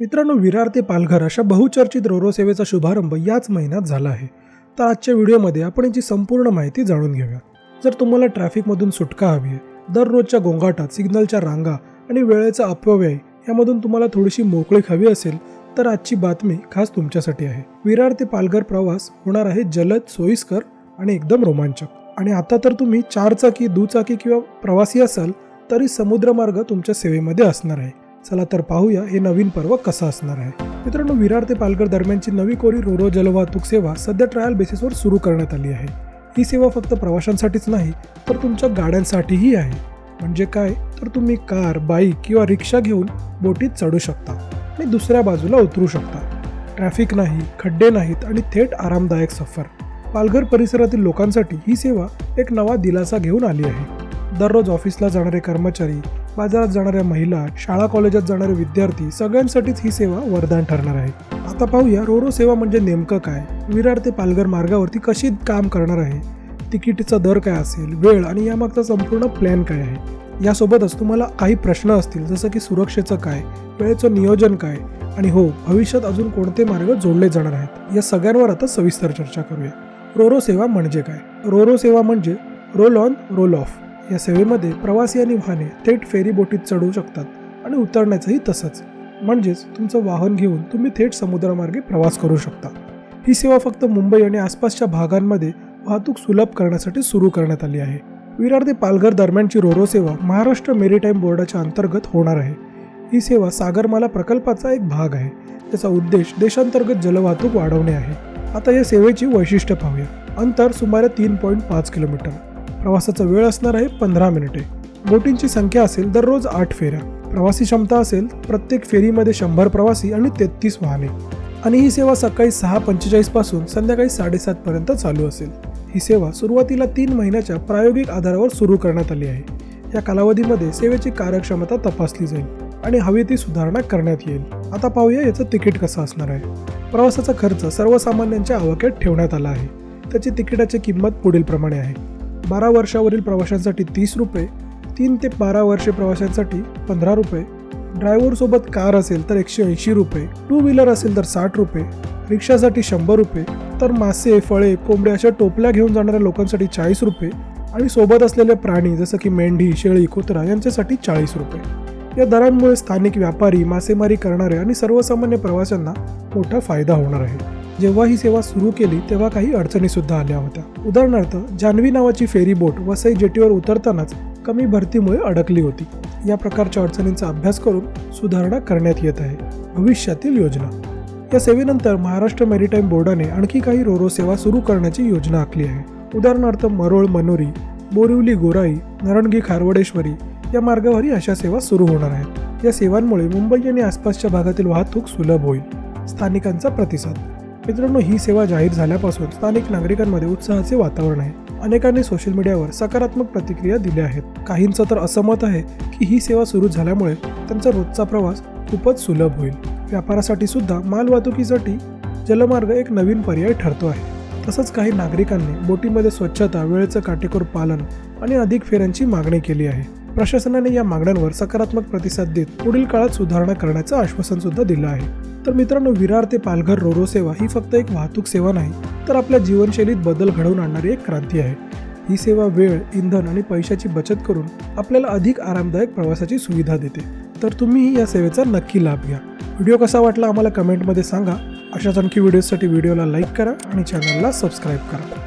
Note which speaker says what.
Speaker 1: मित्रांनो विरार ते पालघर अशा बहुचर्चित रोरो सेवेचा शुभारंभ याच महिन्यात झाला आहे. तर आजच्या व्हिडिओमध्ये आपण याची संपूर्ण माहिती जाणून घेऊया. जर तुम्हाला ट्रॅफिकमधून सुटका हवी आहे दररोजच्या गोंगाटात सिग्नलच्या रांगा आणि वेळेचा अपव्यय यामधून तुम्हाला थोडीशी मोकळीक हवी असेल तर आजची बातमी खास तुमच्यासाठी आहे. विरार ते पालघर प्रवास होणार आहे जलद सोयीस्कर आणि एकदम रोमांचक. आणि आता तर तुम्ही चारचाकी दुचाकी किंवा प्रवासी असाल तरी समुद्रमार्ग तुमच्या सेवेमध्ये असणार आहे. चला तर पाहूया हे नवीन पर्व कसं असणार आहे. मित्रांनो विरार ते पालघर दरम्यानची नवी कोरी रोरो जलवाहतूक सेवा सध्या ट्रायल बेसिसवर सुरू करण्यात आली आहे. ही सेवा फक्त प्रवाशांसाठीच नाही तर तुमच्या गाड्यांसाठीही आहे. म्हणजे काय? तर तुम्ही कार बाईक किंवा रिक्षा घेऊन बोटीत चढू शकता आणि दुसऱ्या बाजूला उतरू शकता. ट्रॅफिक नाही खड्डे नाहीत आणि थेट आरामदायक सफर. पालघर परिसरातील लोकांसाठी ही सेवा एक नवा दिलासा घेऊन आली आहे. दररोज ऑफिसला जाणारे कर्मचारी बाजारात जाणाऱ्या महिला शाळा कॉलेजात जाणारे विद्यार्थी सगळ्यांसाठीच ही सेवा वरदान ठरणार आहे. आता पाहूया रोरो सेवा म्हणजे नेमकं काय? विरार ते पालघर मार्गावरती कशी काम करणार आहे? तिकीटचा दर काय असेल? वेळ आणि यामागचा संपूर्ण प्लॅन काय आहे? यासोबतच तुम्हाला काही प्रश्न असतील जसं की सुरक्षेचं काय वेळेचं नियोजन काय आणि हो भविष्यात अजून कोणते मार्ग जोडले जाणार आहेत? या सगळ्यांवर आता सविस्तर चर्चा करूया. रोरो सेवा म्हणजे काय? रोरो सेवा म्हणजे रोल ऑन रोल ऑफ. या सेवेमध्ये प्रवासी आणि वाहने थेट फेरी बोटीत चढवू शकतात आणि उतरण्याचंही तसंच. म्हणजेच तुमचं वाहन घेऊन तुम्ही थेट समुद्रामार्गे प्रवास करू शकता. ही सेवा फक्त मुंबई आणि आसपासच्या भागांमध्ये वाहतूक सुलभ करण्यासाठी सुरू करण्यात आली आहे. विरार ते पालघर दरम्यानची रोरो सेवा महाराष्ट्र मेरीटाईम बोर्डाच्या अंतर्गत होणार आहे. ही सेवा सागरमाला प्रकल्पाचा एक भाग आहे. त्याचा उद्देश देशांतर्गत जलवाहतूक वाढवणे आहे. आता या सेवेची वैशिष्ट्य पाहूया. अंतर सुमारे तीन पॉईंट पाच किलोमीटर. प्रवासाचा वेळ असणार आहे पंधरा मिनिटे. बोटींची संख्या असेल दररोज आठ फेऱ्या. प्रवासी क्षमता असेल प्रत्येक फेरीमध्ये शंभर प्रवासी आणि तेहतीस वाहने. आणि ही सेवा सकाळी सहा पंचेचाळीसपासून संध्याकाळी साडेसात पर्यंत चालू असेल. ही सेवा सुरुवातीला तीन महिन्याच्या प्रायोगिक आधारावर सुरू करण्यात आली आहे. या कालावधीमध्ये सेवेची कार्यक्षमता तपासली जाईल आणि हवी ती सुधारणा करण्यात येईल. आता पाहूया याचं तिकीट कसं असणार आहे. प्रवासाचा खर्च सर्वसामान्यांच्या आवाक्यात ठेवण्यात आला आहे. त्याची तिकिटाची किंमत पुढील प्रमाणे आहे. बारा वर्षावरील प्रवाशांसाठी तीस रुपये तीन ते बारा वर्षे प्रवाशांसाठी पंधरा रुपये. ड्रायव्हरसोबत कार असेल तर एकशे ऐंशी रुपये टू व्हीलर असेल तर साठ रुपये रिक्षासाठी शंभर रुपये तर मासे फळे कोंबडे अशा टोपल्या घेऊन जाणाऱ्या लोकांसाठी चाळीस रुपये आणि सोबत असलेले प्राणी जसं की मेंढी शेळी कुत्रा यांच्यासाठी चाळीस रुपये. या दरांमुळे स्थानिक व्यापारी मासेमारी करणारे आणि सर्वसामान्य प्रवाशांना मोठा फायदा होणार आहे. जेव्हा ही सेवा सुरू केली तेव्हा काही अडचणीसुद्धा आल्या होत्या. उदाहरणार्थ जान्हवी नावाची फेरी बोट वसई जेटीवर उतरतानाच कमी भरतीमुळे अडकली होती. या प्रकारच्या अडचणींचा अभ्यास करून सुधारणा करण्यात येत आहे. भविष्यातील योजना. या सेवेनंतर महाराष्ट्र मेरीटाईम बोर्डाने आणखी काही रोरो सेवा सुरू करण्याची योजना आखली आहे. उदाहरणार्थ मरोळ मनोरी बोरिवली गोराई नरणगी खारवडेश्वरी या मार्गावरही अशा सेवा सुरू होणार आहेत. या सेवांमुळे मुंबई आणि आसपासच्या भागातील वाहतूक सुलभ होईल. स्थानिकांचा प्रतिसाद. मित्रांनो ही सेवा जाहीर झाल्यापासून स्थानिक नागरिकांमध्ये उत्साहाचे वातावरण आहे. अनेकांनी सोशल मीडियावर सकारात्मक प्रतिक्रिया दिल्या आहेत. काहींचं तर असं मत आहे की ही सेवा सुरू झाल्यामुळे त्यांचा रोजचा प्रवास खूपच सुलभ होईल. व्यापारासाठी सुद्धा माल वाहतुकीसाठी जलमार्ग एक नवीन पर्याय ठरतो आहे. तसंच काही नागरिकांनी बोटीमध्ये स्वच्छता वेळेचं काटेकोर पालन आणि अधिक फेऱ्यांची मागणी केली आहे. प्रशासनाने या मागण्यांवर सकारात्मक प्रतिसाद देत पुढील काळात सुधारणा करण्याचं आश्वासन सुद्धा दिलं आहे. तर मित्रांनो विरार ते पालघर रोरो सेवा ही फक्त एक वाहतूक सेवा नाही तर आपल्या जीवनशैलीत बदल घडवून आणणारी एक क्रांती आहे. ही सेवा वेळ इंधन आणि पैशाची बचत करून आपल्याला अधिक आरामदायक प्रवासाची सुविधा देते. तर तुम्हीही या सेवेचा नक्की लाभ घ्या. व्हिडिओ कसा वाटला आम्हाला कमेंटमध्ये सांगा. अशाच आणखी व्हिडिओसाठी व्हिडिओला लाईक करा आणि चॅनलला सबस्क्राईब करा.